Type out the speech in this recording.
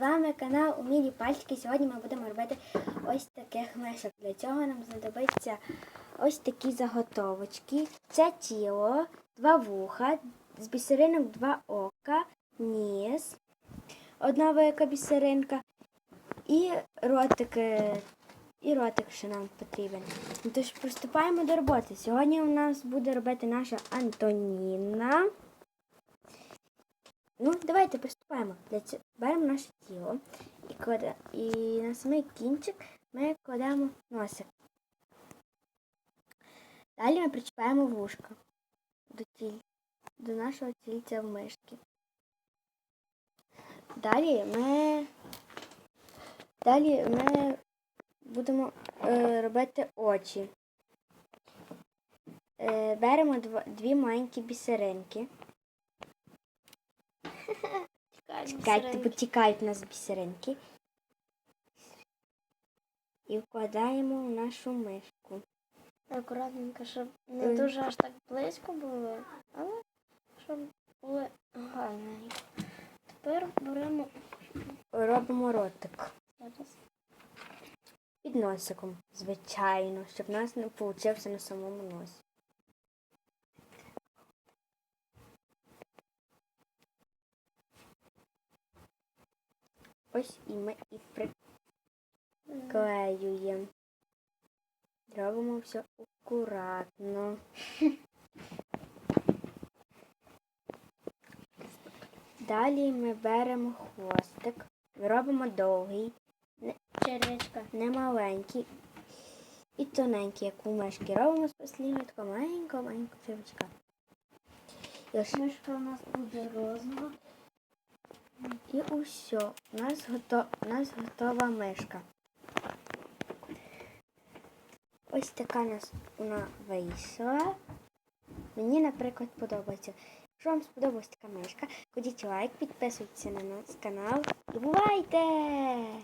вами канал Умілі Пальчики. Сьогодні ми будемо робити ось таких мишок. Для цього нам знадобиться ось такі заготовочки. Це тіло, два вуха, з бісеринок два ока, ніс, одна велика бісеринка і ротик, е, і ротик, що нам потрібен. Тож приступаємо до роботи. Сьогодні у нас буде робити наша Антоніна. Ну, давайте приступаємо. Для цього беремо наше тіло і, кладе, і на самий кінчик ми кладемо носик. Далі ми причіпаємо вушка до, до нашого тільця в мишки. Далі ми, далі ми будемо е, робити очі. Е, беремо дв- дві маленькі бісеринки. Чекайте, бо тікають нас бісеринки. І вкладаємо в нашу мишку. Акуратненько, щоб не дуже аж так близько було, але щоб були гарненько. Тепер беремо Робимо ротик зараз. під носиком, звичайно, щоб у нас не получився на самому носі. Ось і ми і приклеюємо. Робимо все акуратно. Далі ми беремо хвостик, робимо довгий, Червячка. не маленький і тоненький, як у мишки. Робимо з посліднього такого маленького маленького червячка. І ось у нас буде розова. І усьо. У нас, гото... у нас готова мишка. Ось така у нас вона вийшла. Мені, наприклад, подобається. Якщо вам сподобалась така мишка, кладіть лайк, підписуйтесь на наш канал і бувайте!